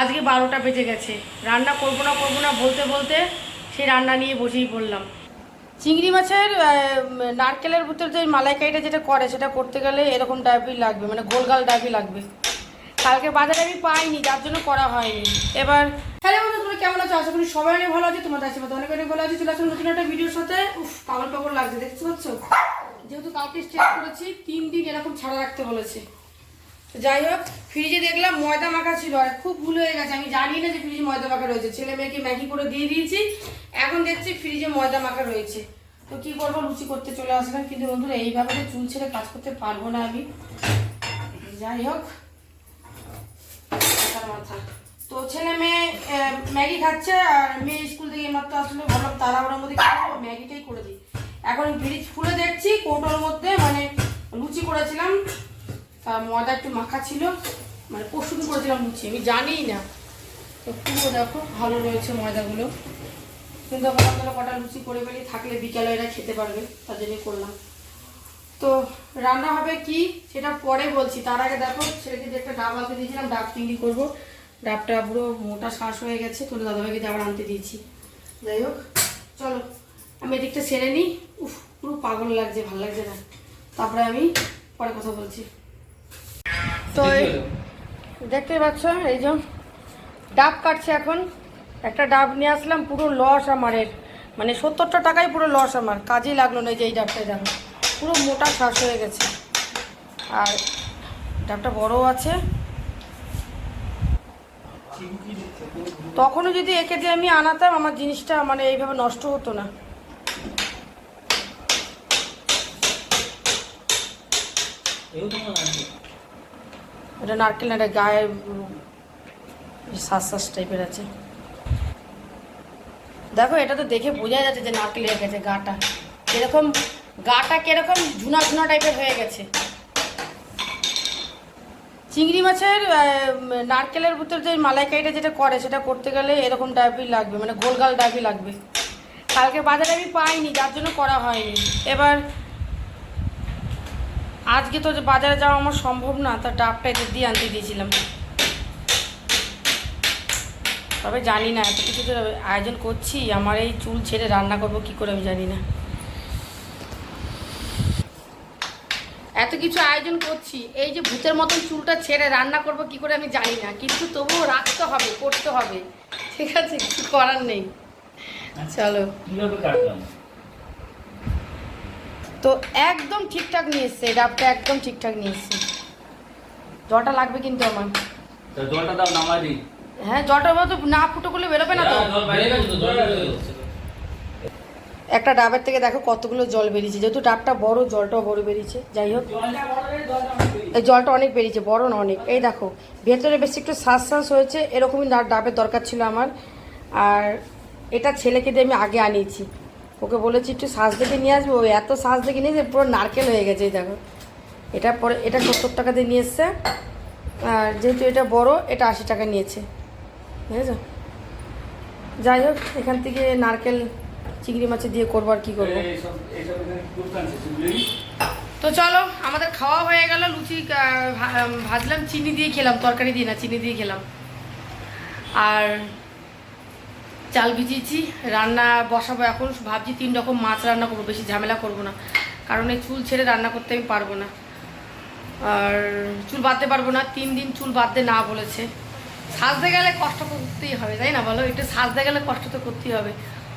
আজকে বারোটা বেজে গেছে। রান্না করব না করব না বলতে বলতে সেই রান্না নিয়ে বসেই পড়লাম। চিংড়ি মাছের নারকেলের ভিতর যে মালাইকারিটা যেটা করে, সেটা করতে গেলে এরকম ডাইবি লাগবে মানে গোলগাল ডাইবি লাগবে। কালকে বাজারে আমি পাইনি, যার জন্য করা হয়নি। এবার হ্যালো বন্ধু তুমি কেমন আছো? আশা করি সবাই অনেক ভালো আছে, তোমাদের আশীর্বাদ অনেক অনেক ভালো আছে। চলে আসলাম নতুন একটা ভিডিওর সাথে। উফ, পাগল পাগল লাগছে, দেখতে পাচ্ছ? যেহেতু কালকে স্টেট করেছি, তিন দিন এরকম ছাড়া রাখতে বলেছে। তো যাই হোক ফ্রিজে দেখলাম ময়দা মাখা ছিল আর খুব ভুল হয়ে গেছে। আমি জানি না যে ফ্রিজে ময়দা মাখা রয়েছে। ছেলে মেয়েকে ম্যাগি করে দিয়ে দিয়েছি। এখন দেখছি ফ্রিজে ময়দা মাখা রয়েছে। তো কি করব, লুচি করতে চলে আসলাম। কিন্তু বন্ধুরা এইভাবে চুল ছেড়ে কাজ করতে পারব না আমি। যাই হোক তো ছেলে মেয়ে ম্যাগি খাচ্ছে আর মেয়ে স্কুল থেকে মাত্র আসলে। ভাবলাম তাড়াহুড়োর মধ্যে? ম্যাগিটাই করে দিই। এখন ফ্রিজ খুলে দেখছি, কৌটোর মধ্যে মানে লুচি করেছিলাম। ময়দা একটু মাখা ছিল। মানে পরশু দিন করেছিলাম লুচি। আমি জানিই না। তো দেখো, ভালো রয়েছে ময়দাগুলো। কিন্তু ভাবলাম তাহলে কটা লুচি করে ফেলি থাকলে বিকালে এরা খেতে পারবে, তার জন্যই করলাম। তো রান্না হবে কি, সেটা পরে বলছি। তার আগে দেখো, ছেলেকে একটা ডাব আনতে দিয়েছিলাম, ডাব চিংড়ি করব। ডাবটা পুরো মোটা শ্বাস হয়ে গেছে তোর দাদাভাইকে আবার আনতে দিয়েছি। যাই হোক, চলো, আমি এদিকটা সেরে নিই। উফ, পুরো পাগল লাগছে, ভালো লাগছে না। তারপরে আমি পরে কথা বলছি। তো এই- দেখতে পাচ্ছ? এই যে ডাব কাটছে এখন। একটা ডাব নিয়ে আসলাম পুরো লস আমারের। মানে সত্তরটা টাকাই পুরো লস আমার। কাজেই লাগল না এই যে এই ডাবটাই দেখো পুরো মোটা শ্বাস হয়ে গেছে। আর ডাবটা বড়ও আছে। তখনও যদি একে দিয়ে আমি আনাতাম আমার জিনিসটা মানে এইভাবে নষ্ট হতো না। এটা নারকেল না, এটা গায়ে শ্বাস টাইপের আছে। দেখো, এটা তো দেখে বোঝা যাচ্ছে যে নারকেল হয়ে গেছে গাটা। এরকম গাটা কীরকম ঝুনা ঝুনা টাইপের হয়ে গেছে। চিংড়ি মাছের নারকেলের ভিতর যে মালাইকারিটা যেটা করে, সেটা করতে গেলে এরকম ডাইবি লাগবে মানে গোলগাল ডাইবি লাগবে। কালকে বাজারে আমি পাইনি, যার জন্য করা হয়নি। এবার আজকে তো বাজারে যাওয়া আমার সম্ভব না তা ডাবটা এদের দিয়ে আনতে দিয়েছিলাম তবে জানি না এত কিছু তো আয়োজন করছি আমার এই চুল ছেড়ে রান্না করব কি করে আমি জানি না। এত কিছু আয়োজন করছি এই যে ভূতের মতন চুলটা ছেড়ে রান্না করব কি করে আমি জানি না কিন্তু তবুও রাখতে হবে করতে হবে। ঠিক আছে কিছু করার নেই। চলো। কাটলাম? তো একদম ঠিকঠাক নিয়ে এসছে ডাবটা একদম ঠিকঠাক নিয়ে এসছে জলটা লাগবে কিন্তু আমার। তা জলটা দাও নামাই দিই। হ্যাঁ জলটা তো না ফুটো করলে বেরোবে না তো। গেছে তো। একটা ডাবের থেকে দেখো কতগুলো জল বেরিয়েছে যেহেতু ডাবটা বড় জলটাও বড় বেরিয়েছে যাই হোক। এই জলটা অনেক বেরিয়েছে বড় না অনেক। এই দেখো ভেতরে বেশি একটু শ্বাস শ্বাস হয়েছে এরকমই ডাবের দরকার ছিল আমার। আর এটা ছেলেকে দিয়ে আমি আগে আনিয়েছি। ওকে বলেছি, একটু শ্বাস দেখে নিয়ে আসব? ও এত শ্বাস দেখে নিয়েছে, পুরো নারকেল হয়ে গেছে, এই দেখো। এটা পরে, এটা সত্তর টাকা দিয়ে নিয়ে এসছে। আর যেহেতু এটা বড়, এটা আশি টাকা নিয়েছে। বুঝেছ? যাই হোক, এখান থেকে নারকেল, চিংড়ি মাছে দিয়ে করব আর কী করব। তো চলো, আমাদের খাওয়া হয়ে গেল, লুচি ভাজলাম, চিনি দিয়ে খেলাম, তরকারি দিয়ে না, চিনি দিয়ে খেলাম। আর চাল ভিজিয়েছি, রান্না বসাবো এখন। ভাবছি তিন রকম মাছ রান্না করব, বেশি ঝামেলা করব না। কারণ এই চুল ছেড়ে রান্না করতে আমি পারব না। আর চুল বাঁধতে পারব না, তিন দিন চুল বাঁধতে না বলেছে। সাজতে গেলে কষ্ট করতেই হবে, তাই না বলো? একটু সাজতে গেলে কষ্ট তো করতেই হবে।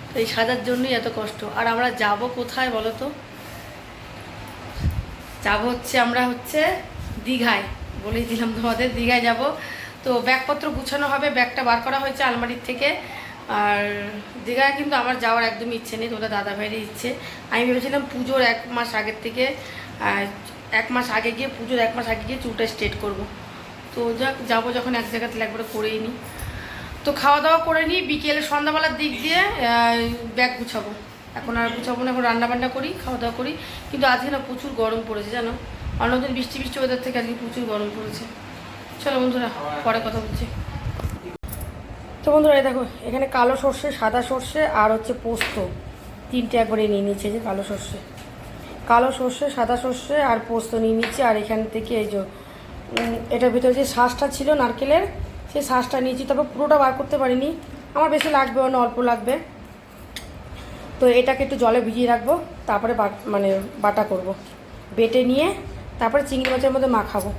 তো এই সাজার জন্যই এত কষ্ট। আর আমরা যাব কোথায় বলো তো? যাব হচ্ছে আমরা হচ্ছে দীঘায়। বলেই দিলাম তোমাদের, দীঘায় যাব। তো ব্যাগপত্র গুছানো হবে, ব্যাগটা বার করা হয়েছে আলমারির থেকে। আর দীঘায় কিন্তু আমার যাওয়ার একদম ইচ্ছে নেই তোমরা দাদা ভাইয়েরই ইচ্ছে। আমি ভেবেছিলাম পুজোর এক মাস আগের থেকে এক মাস আগে গিয়ে, পুজোর এক মাস আগে গিয়ে চুলটা স্ট্রেট করব। তো যাক, যাব যখন এক জায়গাতে একবারে করেই নিই। তো খাওয়া দাওয়া করে নিই, বিকেলে সন্ধ্যাবেলার দিক দিয়ে ব্যাগ গুছাবো। এখন আর গুছাবো না, এখন রান্না বান্না করি, খাওয়া দাওয়া করি। কিন্তু আজকে না প্রচুর গরম পড়েছে, জানো? অন্যদিন বৃষ্টি বৃষ্টি ওদের থেকে আজকে প্রচুর গরম পড়েছে। চলো বন্ধুরা, পরে কথা বলছি। তো বন্ধুরা দেখো, এখানে কালো সর্ষে, সাদা সর্ষে আর হচ্ছে পোস্ত। তিনটে একবারে নিয়ে নিচ্ছে যে কালো সর্ষে। কালো সর্ষে, সাদা সর্ষে আর পোস্ত নিয়ে নিচ্ছে আর এখান থেকে এই যে এটার ভিতরে যে শ্বাসটা ছিল নারকেলের, সেই শাঁসটা নিয়েছি তারপর পুরোটা বার করতে পারিনি। আমার বেশি লাগবে না অল্প লাগবে। তো এটাকে একটু জলে ভিজিয়ে রাখব, তারপরে মানে বাটা করব। বেটে নিয়ে, তারপরে চিংড়ি মাছের মধ্যে মাখাবো।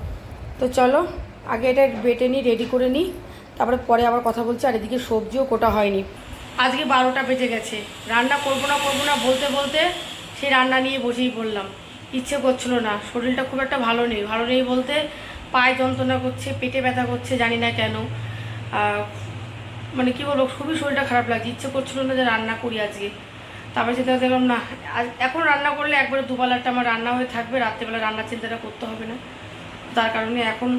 তো চলো, আগে এটা বেটে নিই রেডি করে নিই। তারপরে পরে আবার কথা বলছি, আর এদিকে সবজিও কোটা হয়নি। আজকে বারোটা বেজে গেছে। রান্না করব না করব না বলতে বলতে সেই রান্না নিয়ে বসেই পড়লাম। ইচ্ছে করছিল না, শরীরটা খুব একটা ভালো নেই। ভালো নেই বলতে পায়ে যন্ত্রণা করছে, পেটে ব্যথা করছে, জানি না কেন। মানে কী বলব, খুবই শরীরটা খারাপ লাগছে। ইচ্ছে করছিল না যে রান্না করি আজকে। তারপরে যেতে দেখলাম না এখন রান্না করলে একবারে দুবেলাটা আমার রান্না হয়ে থাকবে। রাত্রেবেলা রান্নার চিন্তাটা করতে হবে না। তার কারণে এখন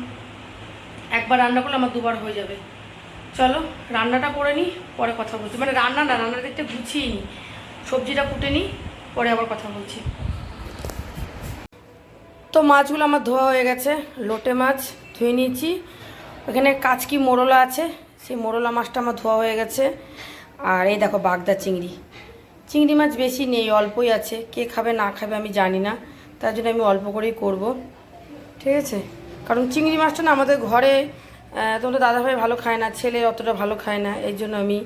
একবার রান্না করলে আমার দুবার হয়ে যাবে। চলো, রান্নাটা করে নিই পরে কথা বলছি। মানে রান্না না, রান্নার দিকটা গুছিয়ে নিই সবজিটা কুটে নিই পরে আবার কথা বলছি। তো মাছগুলো আমার ধোয়া হয়ে গেছে, লোটে মাছ ধুয়ে নিয়েছি। ওখানে কাচকি মোরলা আছে, সেই মোরলা মাছটা আমার ধোয়া হয়ে গেছে। আর এই দেখো বাগদা চিংড়ি। চিংড়ি মাছ বেশি নেই, অল্পই আছে। কে খাবে না খাবে আমি জানি না, তার জন্য আমি অল্প করেই করব। ঠিক আছে? কারণ চিংড়ি মাছটা না আমাদের ঘরে আহ, তোমাদের দাদাভাই ভালো খায় না ছেলে অতটা ভালো খায় না এই জন্য আমি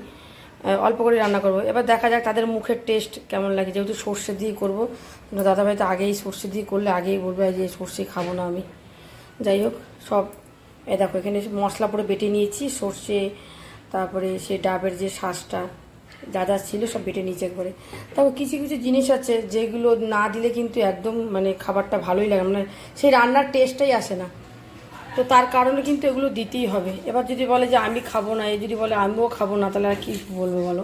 অল্প করে রান্না করব। এবার দেখা যাক তাদের মুখের টেস্ট কেমন লাগে। যেহেতু সর্ষে দিয়ে করব তোমাদের দাদাভাই তো আগেই সর্ষে দিয়ে করলে আগেই বলবে যে সর্ষে খাব না আমি। যাই হোক সব এ দেখো এখানে মশলা পুরো বেটে নিয়েছি সর্ষে তারপরে সে ডাবের যে শ্বাসটা যা যা ছিল সব বেটে নিয়েছে একবারে। তারপর কিছু কিছু জিনিস আছে যেগুলো না দিলে কিন্তু একদম মানে খাবারটা ভালোই লাগে মানে সেই রান্নার টেস্টটাই আসে না। তো তার কারণে কিন্তু এগুলো দিতেই হবে। এবার যদি বলে যে আমি খাব না, এ যদি বলে আমিও খাব না, তাহলে আর কী বলব বলো?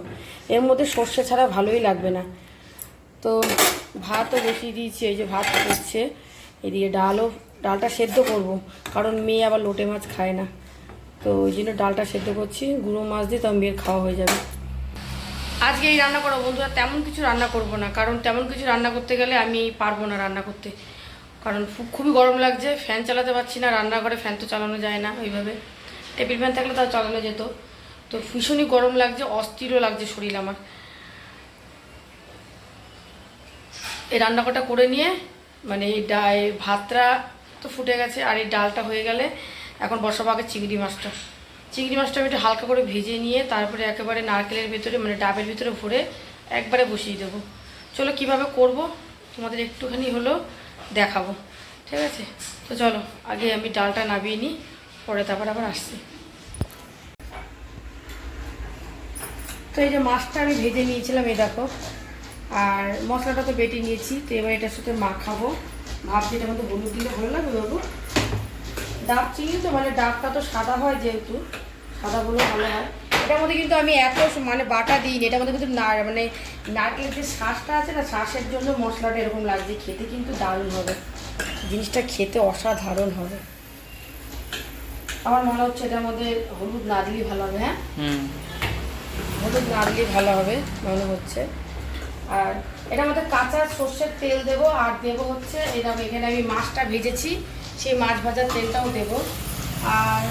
এর মধ্যে সর্ষে ছাড়া ভালোই লাগবে না। তো ভাতও বসিয়ে দিয়েছি, এই যে ভাত করছে এদিকে ডালও, ডালটা সেদ্ধ করব, কারণ মেয়ে আবার লোটে মাছ খায় না। তো ওই জন্য ডালটা সেদ্ধ করছি, গুঁড়ো মাছ দিয়ে তো মেয়ের খাওয়া হয়ে যাবে। আজকে এই রান্না করো বন্ধুরা, তেমন কিছু রান্না করব না, কারণ তেমন কিছু রান্না করতে গেলে আমি পারব না রান্না করতে। কারণ খুবই গরম লাগছে ফ্যান চালাতে পারছি না, রান্নাঘরে ফ্যান তো চালানো যায় না ওইভাবে। টেবিল ফ্যান থাকলে তাও চালানো যেত। তো ভীষণই গরম লাগছে, অস্থিরও লাগছে শরীর আমার। এই রান্নাঘরটা করে নিয়ে মানে এই ডা এই ভাতটা তো ফুটে গেছে, আর এই ডালটা হয়ে গেলে এখন বসাবো আগে চিংড়ি মাছটা। চিংড়ি মাছটা আমি একটু হালকা করে ভেজে নিয়ে তারপরে একেবারে নারকেলের ভেতরে মানে ডাবের ভিতরে ভরে একবারে বসিয়ে দেবো। চলো কীভাবে করব? তোমাদের একটুখানি হলো দেখাবো। ঠিক আছে? তো চলো, আগে আমি ডালটা নামিয়ে নিই, পরে তারপর আবার আসছি। তো এই যে মাছটা আমি ভেজে নিয়েছিলাম, এই দেখো। আর মশলাটা তো বেটে নিয়েছি, তো এবার এটার সাথে মাখাবো। ভাবছি এটার মধ্যে হলুদ দিলে ভালো লাগবে বাবু। ডাব চিনি তো মানে ডাবটা তো সাদা হয় যেহেতু, সাদাগুলো ভালো হয়। এটার মধ্যে কিন্তু আমি এত মানে বাটা দিইনি এটার মধ্যে কিন্তু না মানে নারকেলের যে শ্বাসটা আছে না শ্বাসের জন্য মশলাটা এরকম লাগছে খেতে কিন্তু দারুণ হবে। জিনিসটা খেতে অসাধারণ হবে। আমার মনে হচ্ছে এটার মধ্যে হলুদ না দিলেই ভালো হবে হ্যাঁ? হুম। হলুদ না দিলেই ভালো হবে মনে হচ্ছে। আর এটার মধ্যে কাঁচা সর্ষের তেল দেব আর দেব হচ্ছে এরকম এখানে আমি মাছটা ভেজেছি সেই মাছ ভাজার তেলটাও দেব। আর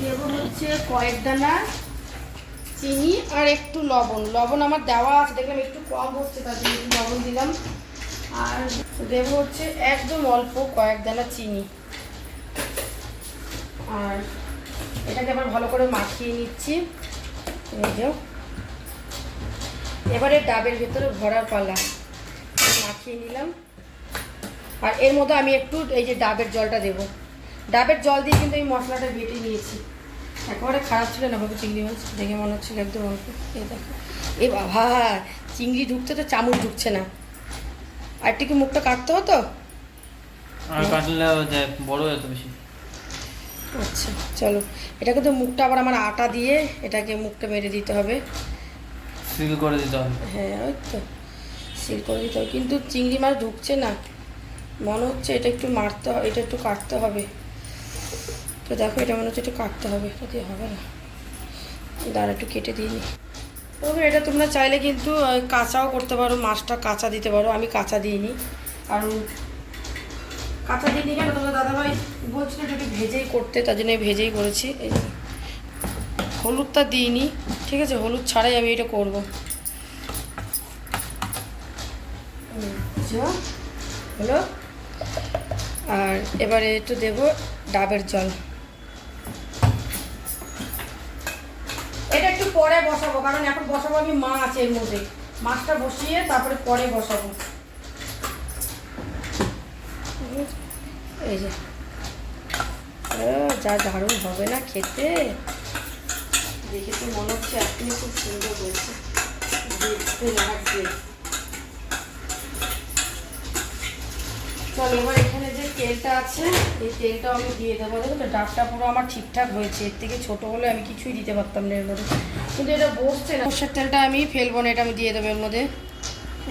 দেব হচ্ছে কয়েক দানা চিনি আর একটু লবণ। লবণ আমার দেওয়া আছে, দেখলাম একটু কম হচ্ছে, তার জন্য একটু লবণ দিলাম। আর দেব হচ্ছে একদম অল্প কয়েক দানা চিনি। আর এটাকে আবার ভালো করে মাখিয়ে নিচ্ছি। এবারে ডাবের ভেতরে ভরার পালা। মাখিয়ে নিলাম। আর এর মধ্যে আমি একটু এই যে ডাবের জলটা দেব। ডাবের জল দিয়ে কিন্তু এই মশলাটা বেটে নিয়েছি। একেবারে খারাপ ছিল না বাবু চিংড়ি মাছ দেখে মনে হচ্ছিল একদম অল্প এই দেখো। এ বাবা চিংড়ি ঢুকতে তো চামচ ঢুকছে না। আর কি মুখটা কাটতে হতো? আর কাটলে বড় হয়ে বেশি। আচ্ছা চলো। এটা কিন্তু মুখটা আবার আমার আটা দিয়ে এটাকে মুখটা মেরে দিতে হবে। সিল করে দিতে হবে। হ্যাঁ ওই তো। সিল করে দিতে হবে। কিন্তু চিংড়ি মাছ ঢুকছে না। মনে হচ্ছে এটা একটু মারতে হবে এটা একটু কাটতে হবে। তো দেখো, এটা মনে হচ্ছে একটু কাটতে হবে। এটা দিয়ে হবে না। দাঁড়া, একটু কেটে দিই তবে এটা তোমরা চাইলে কিন্তু কাঁচাও করতে পারো, মাছটা কাঁচা দিতে পারো। আমি কাঁচা দিইনি। কারণ কাঁচা দিইনি কেন? তোমরা দাদাভাই বলছিল একটু ভেজেই করতে, তার জন্য ভেজেই করেছি। এই। হলুদটা দিইনি, ঠিক আছে? হলুদ ছাড়াই আমি এটা করব। হলো। আর এবারে একটু দেব ডাবের জল। পরে বসাবো, কারণ এখন বসাবো আমি মাছ এর মধ্যে। মাছটা বসিয়ে তারপরে পরে বসাবো। এই যে। যা দারুণ হবে না খেতে? দেখে তো মনে হচ্ছে এখনই খুব সুন্দর হয়েছে। দেখতে লাগছে। চল, এবার এখানে যে তেলটা আছে, এই তেলটা আমি দিয়ে দেবো। দেখো তো, ডাবটা পুরো আমার ঠিকঠাক হয়েছে। এর থেকে ছোটো হলে আমি কিছুই দিতে পারতাম না এর মধ্যে। কিন্তু এটা বসছে সর্ষের তেলটা আমি ফেলব না, এটা আমি দিয়ে দেবো এর মধ্যে।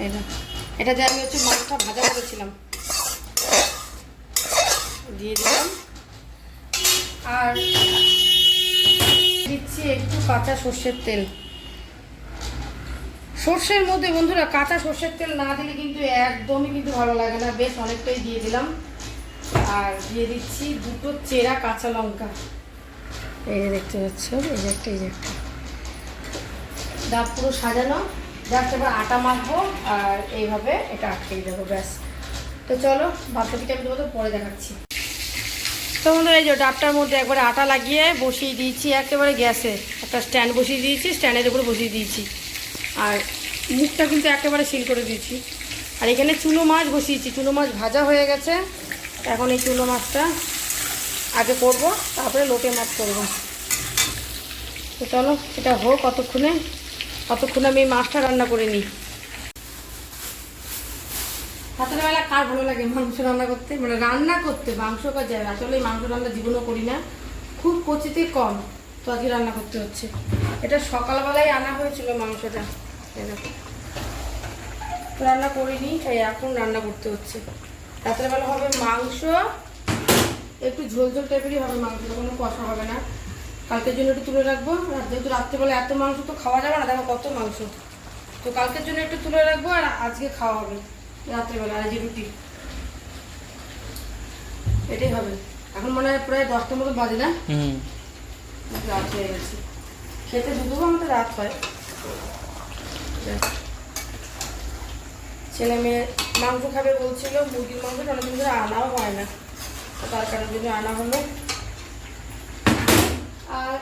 এটা এটা যে আমি হচ্ছে মাছটা ভাজা করেছিলাম। দিয়ে দিলাম। আর দিচ্ছি একটু কাঁচা সর্ষের তেল। সর্ষের মধ্যে বন্ধুরা, কাঁচা সর্ষের তেল না দিলে কিন্তু একদমই কিন্তু ভালো লাগে না। বেশ অনেকটাই দিয়ে দিলাম। আর দিয়ে দিচ্ছি দুটো চেরা কাঁচা লঙ্কা। এই দেখতে পাচ্ছ, এই যে একটা, এই যে একটা। ডাব পুরো সাজানো জাস্ট এবার আটা মাখবো আর এইভাবে এটা আটকে দেবো, ব্যাস। তো চলো বাচ্চাটিকে আমি তোমাদের পরে দেখাচ্ছি। তো বন্ধুরা, এই যে ডাবটার মধ্যে একবারে আটা লাগিয়ে বসিয়ে দিয়েছি, একেবারে গ্যাসে। একটা স্ট্যান্ড বসিয়ে দিয়েছি, স্ট্যান্ডের উপরে বসিয়ে দিয়েছি। আর মুখটা কিন্তু একেবারে সিল করে দিয়েছি। আর এখানে চুনো মাছ বসিয়েছি, চুনো মাছ ভাজা হয়ে গেছে। এখন এই চুনো মাছটা আগে করব, তারপরে লোটে মাছ করব। তো চলো, এটা হোক কতক্ষণে। কতক্ষণে আমি মাছটা রান্না করে নিই। রাতের বেলা কার ভালো লাগে মাংস রান্না করতে? মানে রান্না করতে, মাংস কাজ যায় আসলে মাংস রান্না জীবনও করি না। খুব কচিতে কম তো আজকে রান্না করতে হচ্ছে। এটা সকালবেলায় আনা হয়েছিল মাংসটা। রান্না করিনি তাই এখন রান্না করতে হচ্ছে। রাতের বেলা হবে মাংস। একটু ঝোল ঝোল টাইপেরই হবে মাংসটা, কোনো কষা হবে না। কালকের জন্য একটু তুলে রাখব। আর যেহেতু রাত্রেবেলা এত মাংস তো খাওয়া যাবে না দেখো কত মাংস। তো কালকের জন্য একটু তুলে রাখব আর আজকে খাওয়া হবে রাত্রেবেলা আর যে রুটি। এটাই হবে। এখন মনে হয় প্রায় দশটার মতো বাজে না? রাত হয়ে গেছে। খেতে দুপুরও আমাদের রাত হয়। ছেলে মেয়ে মাংস খাবে বলছিল মুরগির মাংস অনেকদিন ধরে আনাও হয় না। তার কারণের জন্য আনা হলো আর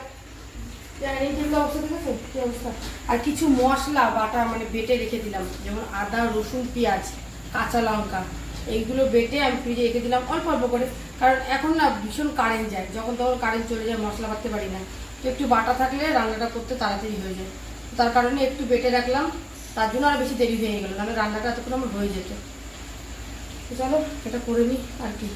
ডাইনিং টেবিল অবস্থা? আর কিছু মশলা, বাটা মানে বেটে রেখে দিলাম। যেমন আদা, রসুন, পেঁয়াজ, কাঁচা লঙ্কা, এইগুলো বেটে আমি ফ্রিজে রেখে দিলাম অল্প অল্প করে। কারণ এখন না ভীষণ কারেন্ট যায়। যখন তখন কারেন্ট চলে যায়, মশলা বাটতে পারি না। তো একটু বাটা থাকলে রান্নাটা করতে তাড়াতাড়ি হয়ে যায়। তার কারণে একটু বেটে রাখলাম। তার জন্য আর বেশি দেরি হয়ে গেলো। নাহলে রান্নাটা এতক্ষণ আমার হয়ে যেত। চলো, এটা করে নিই। আর কি?